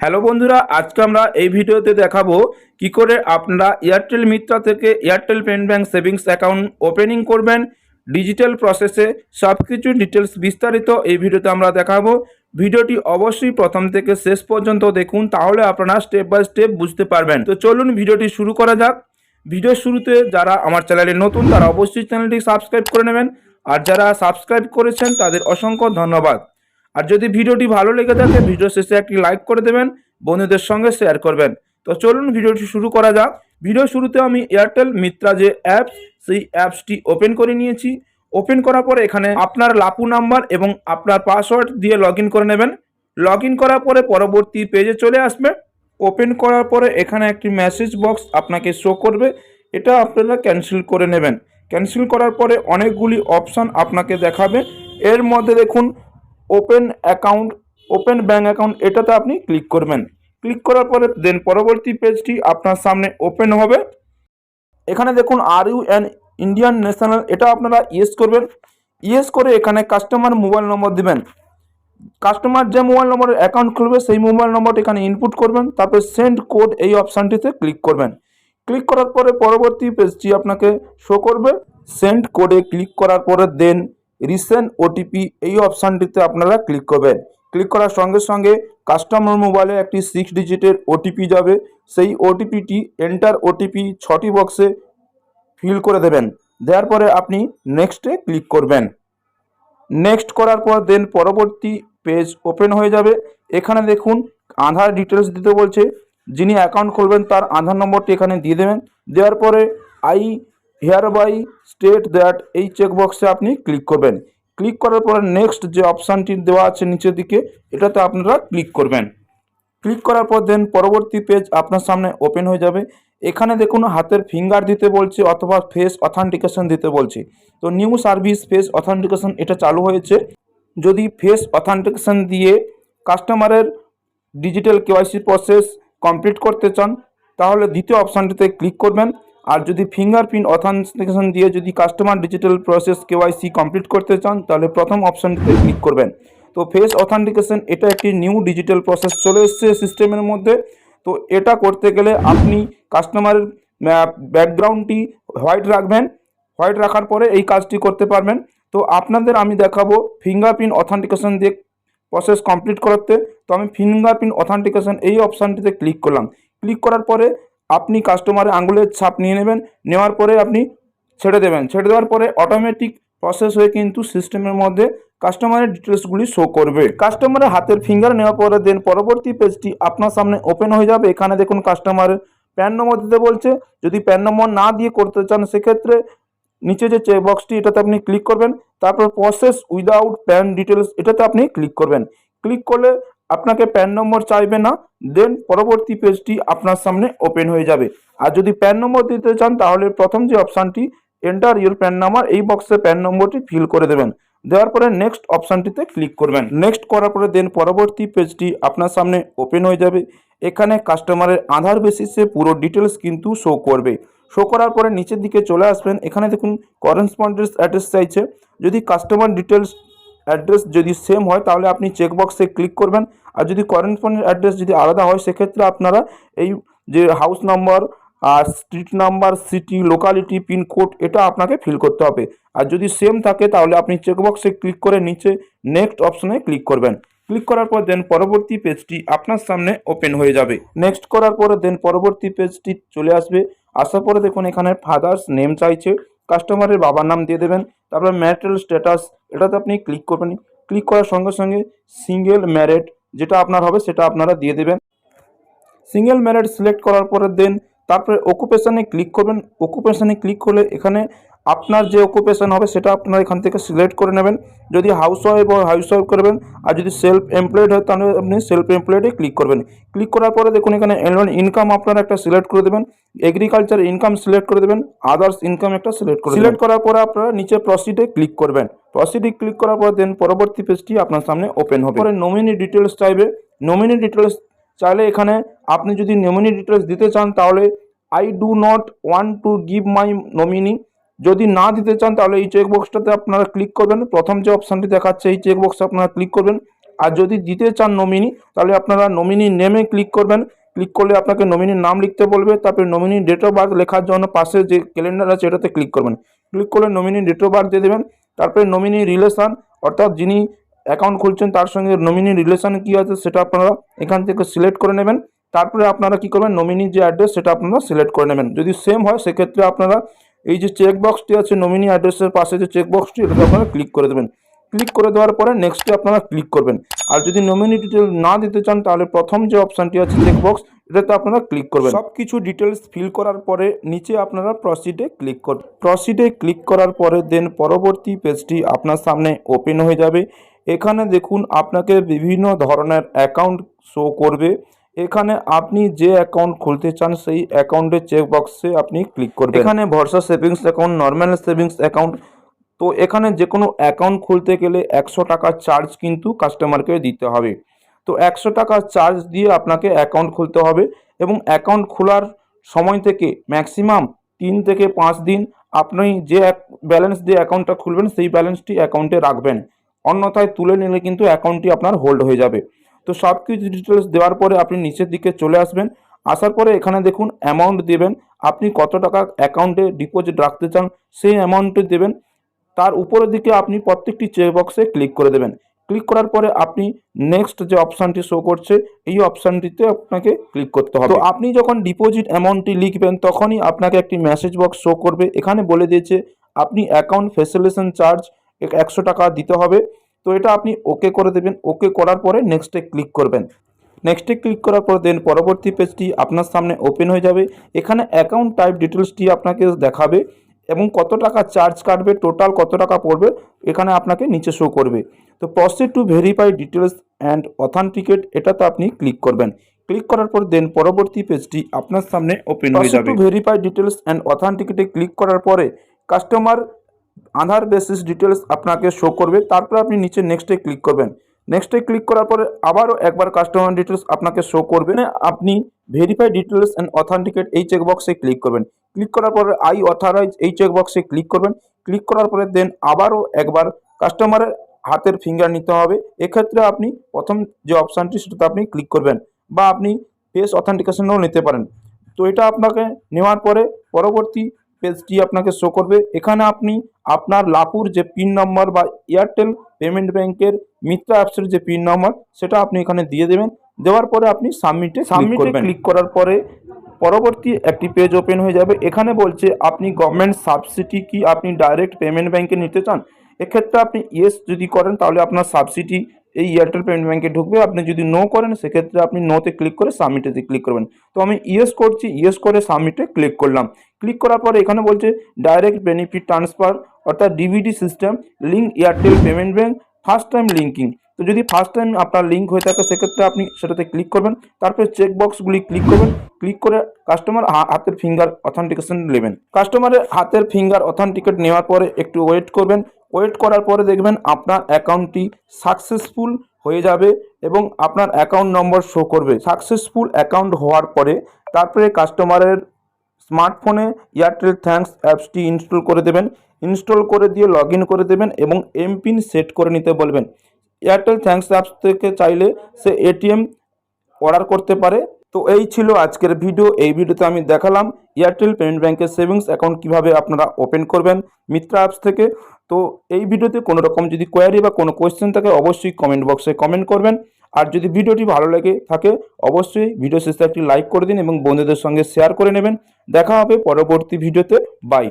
Hello বন্ধুরা, আজকে আমরা এই ভিডিওতে দেখাবো কি করে আপনারা এয়ারটেল মিত্রা থেকে Airtel pen bank savings account opening করবেন। ডিজিটাল প্রসেসে সব কিছু ডিটেলস বিস্তারিত এই ভিডিওতে আমরা দেখাবো। ভিডিওটি অবশ্যই প্রথম থেকে শেষ পর্যন্ত দেখুন, তাহলে আপনারা স্টেপ বাই স্টেপ বুঝতে পারবেন। তো চলুন ভিডিওটি শুরু করা যাক। ভিডিওর শুরুতে যারা আমার চ্যানেলে নতুন, তারা অবশ্যই চ্যানেলটি সাবস্ক্রাইব করে নেবেন। আর যারা সাবস্ক্রাইব করেছেন, তাদের অসংখ্য ধন্যবাদ। আর যদি ভিডিওটি ভালো লেগে থাকে ভিডিও শেষে একটি লাইক করে দেবেন, বন্ধুদের সঙ্গে শেয়ার করবেন। তো চলুন ভিডিওটি শুরু করা যাক। ভিডিও শুরুতে আমি এয়ারটেল মিত্রা যে অ্যাপস সেই অ্যাপসটি ওপেন করে নিয়েছি। ওপেন করার পরে এখানে আপনার লাপু নাম্বার এবং আপনার পাসওয়ার্ড দিয়ে লগ করে নেবেন। লগ করার পরে পরবর্তী পেজে চলে আসবে। ওপেন করার পরে এখানে একটি মেসেজ বক্স আপনাকে শো করবে। এটা আপনারা ক্যান্সেল করে নেবেন। ক্যান্সেল করার পরে অনেকগুলি অপশান আপনাকে দেখাবে। এর মধ্যে দেখুন open account open bank account এটাতে আপনি ক্লিক করবেন। ক্লিক করার পরে দেন পরবর্তী পেজটি আপনার সামনে ওপেন হবে। এখানে দেখুন are you an Indian national এটা আপনারা ইয়েস করবেন। ইয়েস করে এখানে কাস্টমার মোবাইল নম্বর দিবেন। কাস্টমার যে মোবাইল নম্বরের অ্যাকাউন্ট খুলবে, সেই মোবাইল নম্বরটা এখানে ইনপুট করবেন। তারপর সেন্ড কোড এই অপশানটিতে ক্লিক করবেন। ক্লিক করার পরে পরবর্তী পেজটি আপনাকে শো করবে। সেন্ড কোডে ক্লিক করার পরে দেন রিসেন্ট ওটিপি এই অপশানটিতে আপনারা ক্লিক করবেন। ক্লিক করার সঙ্গে সঙ্গে কাস্টমার মোবাইলে একটি সিক্স ডিজিটের ওটিপি যাবে। সেই ওটিপিটি এন্টার ওটিপি ছটি বক্সে ফিল করে দেবেন। দেওয়ার পরে আপনি নেক্সটে ক্লিক করবেন। নেক্সট করার পর দেন পরবর্তী পেজ ওপেন হয়ে যাবে। এখানে দেখুন আধার ডিটেলস দিতে বলছে। যিনি অ্যাকাউন্ট খুলবেন তার আধার নম্বরটি এখানে দিয়ে দেবেন। দেওয়ার পরে I hereby state that এই চেকবক্সে আপনি ক্লিক করবেন। ক্লিক করার পরে নেক্সট যে অপশানটি দেওয়া আছে নিচের দিকে, এটাতে আপনারা ক্লিক করবেন। ক্লিক করার পর দেন পরবর্তী পেজ আপনার সামনে ওপেন হয়ে যাবে। এখানে দেখুন হাতের ফিঙ্গার দিতে বলছে অথবা ফেস অথেন্টিকেশন দিতে বলছে। তো নিউ সার্ভিস ফেস অথেন্টিকেশন এটা চালু হয়েছে। যদি ফেস অথেন্টিকেশন দিয়ে কাস্টমারের ডিজিটাল কেওয়াইসি প্রসেস কমপ্লিট করতে চান, তাহলে দ্বিতীয় অপশানটিতে ক্লিক করবেন। আর যদি ফিঙ্গারপ্রিন্ট অথেন্টিকেশন দিয়ে যদি customer digital process KYC complete করতে চান, তাহলে প্রথম অপশানটিতে ক্লিক করবেন। তো ফেস অথেন্টিকেশন এটা একটি নিউ ডিজিটাল প্রসেস চলে এসছে সিস্টেমের মধ্যে। তো এটা করতে গেলে আপনি কাস্টমারের ব্যাকগ্রাউন্ডটি হোয়াইট রাখবেন। হোয়াইট রাখার পরে এই কাজটি করতে পারবেন। তো আপনাদের আমি দেখাবো ফিঙ্গারপ্রিন্ট অথেন্টিকেশন দিয়ে প্রসেস কমপ্লিট করতে। তো আমি ফিঙ্গারপ্রিন্ট অথেন্টিকেশন এই অপশানটিতে ক্লিক করলাম। ক্লিক করার পরে আপনি কাস্টমারের আঙুলের ছাপ নিয়ে নেবেন, নেওয়ার পরে আপনি ছেড়ে দেবেন। ছেড়ে দেওয়ার পরে অটোমেটিক প্রসেস হয়ে কিন্তু সিস্টেমের মধ্যে কাস্টমারের ডিটেলসগুলি শো করবে। কাস্টমারের হাতের ফিঙ্গার নেওয়ার পরে দেন পরবর্তী পেজটি আপনার সামনে ওপেন হয়ে যাবে। এখানে দেখুন কাস্টমারের প্যান নম্বর দিতে বলছে। যদি প্যান নম্বর না দিয়ে করতে চান, সেক্ষেত্রে নিচে যে চেক বক্সটি এটাতে আপনি ক্লিক করবেন। তারপর প্রসেস উইদাউট প্যান ডিটেলস এটাতে আপনি ক্লিক করবেন। ক্লিক করলে আপনাকে প্যান নম্বর চাইবে না দেন পরবর্তী পেজটি আপনার সামনে ওপেন হয়ে যাবে। আর যদি প্যান নম্বর দিতে চান, তাহলে প্রথম যে অপশানটি এন্টার ইউর প্যান নাম্বার এই বক্সে প্যান নম্বরটি ফিল করে দেবেন। দেওয়ার পরে নেক্সট অপশানটিতে ক্লিক করবেন। নেক্সট করার পরে দেন পরবর্তী পেজটি আপনার সামনে ওপেন হয়ে যাবে। এখানে কাস্টমারের আধার বেসিসে পুরো ডিটেলস কিন্তু শো করবে। শো করার পরে নিচের দিকে চলে আসবেন। এখানে দেখুন করেসপন্ডেন্স অ্যাড্রেস চাইছে। যদি কাস্টমার ডিটেলস অ্যাড্রেস যদি সেম হয়, তাহলে আপনি চেকবক্সে ক্লিক করবেন। আর যদি করেসপন্ডেন্স অ্যাড্রেস যদি আলাদা হয়, সেক্ষেত্রে আপনারা এই যে হাউস নাম্বার আর street number city locality pincode এটা আপনাকে ফিল করতে হবে। আর যদি সেম থাকে, তাহলে আপনি চেকবক্সে ক্লিক করে নিচে নেক্সট অপশনে ক্লিক করবেন। ক্লিক করার পর দেন পরবর্তী পেজটি আপনার সামনে ওপেন হয়ে যাবে। নেক্সট করার পরে দেন পরবর্তী পেজটি চলে আসবে। আসার পরে দেখুন এখানে ফাদার্স নেম চাইছে। কাস্টমারের বাবার নাম দিয়ে দেবেন, তারপরে ম্যারিটাল স্ট্যাটাস এটাতে আপনি ক্লিক করবেন। ক্লিক করার সঙ্গে সঙ্গে সিঙ্গেল ম্যারেড যেটা আপনার হবে সেটা আপনারা দিয়ে দেবেন। সিঙ্গেল ম্যারেড সিলেক্ট করার পরে দেন তারপরে অকুপেশানে ক্লিক করবেন। অকুপেশানে ক্লিক করলে এখানে আপনার যে অকুপেশান হবে সেটা আপনারা এখান থেকে সিলেক্ট করে নেবেন। যদি হাউস ওয়াইফ হয় হাউস ওয়াইফ করবেন আর যদি সেলফ এমপ্লয়েড হয় তাহলে আপনি সেলফ এমপ্লয়েডে ক্লিক করবেন। ক্লিক করার পরে দেখুন এখানে অ্যানুয়াল ইনকাম আপনারা একটা সিলেক্ট করে দেবেন। এগ্রিকালচার ইনকাম সিলেক্ট করে দেবেন। আদার্স ইনকাম একটা সিলেক্ট করে সিলেক্ট করার পরে আপনারা নিচে প্রসিডে ক্লিক করবেন। প্রসিডে ক্লিক করার পর দেন পরবর্তী পেজটি আপনার সামনে ওপেন হবে। পরে নমিনি ডিটেলস চাইবে। নমিনি ডিটেলস চাইলে এখানে আপনি যদি নমিনি ডিটেলস দিতে চান তাহলে I do not want to give my nominee যদি না দিতে চান, তাহলে এই চেকবক্সটাতে আপনারা ক্লিক করবেন। প্রথম যে অপশানটি দেখাচ্ছে, এই চেকবক্সে আপনারা ক্লিক করবেন। আর যদি দিতে চান নমিনি তাহলে আপনারা নমিনি নেমে ক্লিক করবেন। ক্লিক করলে আপনাকে নমিনির নাম লিখতে বলবে। তারপরে নমিনি ডেট অফ বার্থ লেখার জন্য পাশে যে ক্যালেন্ডার আছে, এটাতে ক্লিক করবেন। ক্লিক করলে নমিনি ডেট অফ বার্থ দিয়ে দেবেন। তারপরে নমিনি রিলেশান অর্থাৎ যিনি অ্যাকাউন্ট খুলছেন, তার সঙ্গে নমিনি রিলেশান কী আছে, সেটা আপনারা এখান থেকে সিলেক্ট করে নেবেন। তারপরে আপনারা কী করবেন? নমিনি যে অ্যাড্রেস সেটা আপনারা সিলেক্ট করে নেবেন। যদি সেম হয়, সেক্ষেত্রে আপনারা এই যে চেক বক্সটি আছে নমিনি অ্যাড্রেসের পাশে যে চেক বক্সটি এটাতে আপনারা ক্লিক করে দেবেন। ক্লিক করে দেওয়ার পরে নেক্সটে আপনারা ক্লিক করবেন। আর যদি নমিনি ডিটেল না দিতে চান, তাহলে প্রথম যে অপশানটি আছে চেক বক্স এটাতে আপনারা ক্লিক করবেন। সব কিছু ডিটেলস ফিল করার পরে নিচে আপনারা প্রসিডে ক্লিক করবেন। প্রসিডে ক্লিক করার পরে দেন পরবর্তী পেজটি আপনার সামনে ওপেন হয়ে যাবে। এখানে দেখুন, আপনাকে বিভিন্ন ধরনের অ্যাকাউন্ট শো করবে। এখানে আপনি যে অ্যাকাউন্ট খুলতে চান, সেই অ্যাকাউন্টের চেক বক্সে আপনি ক্লিক করবেন। এখানে Bharosa savings account normal savings account তো এখানে যে কোনো অ্যাকাউন্ট খুলতে গেলে একশো টাকা চার্জ কিন্তু কাস্টমারকে দিতে হবে। তো একশো টাকা চার্জ দিয়ে আপনাকে অ্যাকাউন্ট খুলতে হবে এবং অ্যাকাউন্ট খোলার সময় থেকে ম্যাক্সিমাম তিন থেকে পাঁচ দিন আপনি যে ব্যালেন্স দিয়ে অ্যাকাউন্টটা খুলবেন, সেই ব্যালেন্সটি অ্যাকাউন্টে রাখবেন। অন্যথায় তুলে নিলে কিন্তু অ্যাকাউন্টটি আপনার হোল্ড হয়ে যাবে। তো সব কিছু ডিটেলস দেওয়ার পরে আপনি নিচের দিকে চলে আসবেন। আসার পরে এখানে দেখুন অ্যামাউন্ট দেবেন। আপনি কত টাকা অ্যাকাউন্টে ডিপোজিট রাখতে চান সেই অ্যামাউন্টটি দেবেন। তার উপরের দিকে আপনি প্রত্যেকটি চেক বক্সে ক্লিক করে দেবেন। ক্লিক করার পরে আপনি নেক্সট যে অপশানটি শো করছে, এই অপশানটিতে আপনাকে ক্লিক করতে হবে। তো আপনি যখন ডিপোজিট অ্যামাউন্টটি লিখবেন, তখনই আপনাকে একটি মেসেজ বক্স শো করবে। এখানে বলে দিয়েছে, আপনি অ্যাকাউন্ট ফেসিলেশন চার্জ একশো টাকা দিতে হবে। তো এটা আপনি ওকে করে দেবেন। ওকে করার পরে নেক্সটে ক্লিক করবেন। নেক্সটে ক্লিক করার পর দেন পরবর্তী পেজটি আপনার সামনে ওপেন হয়ে যাবে। এখানে অ্যাকাউন্ট টাইপ ডিটেলসটি আপনাকে দেখাবে এবং কত টাকা চার্জ কাটবে টোটাল কত টাকা পড়বে এখানে আপনাকে নিচে শো করবে। তো proceed to verify details and authenticate এটাতে আপনি ক্লিক করবেন। ক্লিক করার পর দেন পরবর্তী পেজটি আপনার সামনে ওপেন হয়ে যাবে। ভেরিফাই ডিটেলস অ্যান্ড অথেন্টিকেটে ক্লিক করার পরে কাস্টমার আধার বেসিস ডিটেলস আপনাকে শো করবে, তারপর আপনি নিচে নেক্সটে ক্লিক করবেন। নেক্সটে ক্লিক করার পরে আবারও একবার কাস্টমার ডিটেলস আপনাকে শো করবে। আপনি ভেরিফাই ডিটেলস অ্যান্ড অথেন্টিকেট এই চেকবক্সে ক্লিক করবেন। ক্লিক করার পরে আই অথরাইজ এই চেকবক্সে ক্লিক করবেন। ক্লিক করার পরে দেন আবারও একবার কাস্টমারের হাতের ফিঙ্গার নিতে হবে। এক্ষেত্রে আপনি প্রথম যে অপশানটি সেটাতে আপনি ক্লিক করবেন বা আপনি ফেস অথেন্টিকেশনও নিতে পারেন। তো এটা আপনাকে নেওয়ার পরে পরবর্তী পেজটি আপনাকে শো করবে। এখানে আপনি আপনার লাপুর যে পিন নম্বর বা এয়ারটেল পেমেন্ট ব্যাংকের মিত্র অ্যাপসের যে পিন নম্বর সেটা আপনি এখানে দিয়ে দেবেন। দেওয়ার পরে আপনি সাবমিটে সাবমিটে ক্লিক করার পরে পরবর্তী একটি পেজ ওপেন হয়ে যাবে। এখানে বলছে আপনি গভর্নমেন্ট সাবসিডি কি আপনি ডাইরেক্ট পেমেন্ট ব্যাংকে নিতে চান? এক্ষেত্রে আপনি ইয়েস যদি করেন তাহলে আপনার সাবসিডি এই এয়ারটেল পেমেন্ট ব্যাঙ্কে ঢুকবে। আপনি যদি নো করেন, সেক্ষেত্রে আপনি নোতে ক্লিক করে সাবমিটেতে ক্লিক করবেন। তো আমি ইয়েস করছি ইয়েস করে সাবমিটে ক্লিক করলাম। ক্লিক করার পরে এখানে বলছে ডাইরেক্ট বেনিফিট ট্রান্সফার অর্থাৎ DBD system link Airtel payment bank first time linking তো যদি ফার্স্ট টাইম আপনার লিঙ্ক হয়ে থাকে, সেক্ষেত্রে আপনি সেটাতে ক্লিক করবেন। তারপরে চেক বক্সগুলি ক্লিক করবেন। ক্লিক করে কাস্টমার হাতের ফিঙ্গার অথেন্টিকেশন নেবেন। কাস্টমারের হাতের ফিঙ্গার অথেন্টিকেট নেওয়ার পরে একটু ওয়েট করবেন। ওয়েট করার পরে দেখবেন আপনার অ্যাকাউন্টটি সাকসেসফুল হয়ে যাবে এবং আপনার অ্যাকাউন্ট নম্বর শো করবে। সাকসেসফুল অ্যাকাউন্ট হওয়ার পরে তারপরে কাস্টমারের স্মার্টফোনে এয়ারটেল থ্যাঙ্কস অ্যাপসটি ইনস্টল করে দেবেন। ইনস্টল করে দিয়ে লগ করে দেবেন এবং এমপিন সেট করে নিতে বলবেন। এয়ারটেল থ্যাঙ্কস অ্যাপস থেকে চাইলে সে এটিএম অর্ডার করতে পারে। তো এই ছিল আজকের ভিডিও এই ভিডিওতে আমি দেখালাম এয়ারটেল পেমেন্ট ব্যাঙ্কের সেভিংস অ্যাকাউন্ট কীভাবে আপনারা ওপেন করবেন। মিত্রা অ্যাপস থেকে তো এই ভিডিওতে কোনো রকম যদি কোয়ারি বা কোনো কোয়েশ্চেন থাকে, অবশ্যই কমেন্ট বক্সে কমেন্ট করবেন। আর যদি ভিডিওটি ভালো লাগে থাকে, অবশ্যই ভিডিও শেষে একটি লাইক করে দিন এবং বন্ধুদের সঙ্গে শেয়ার করে নেবেন। দেখা হবে পরবর্তী ভিডিওতে। বাই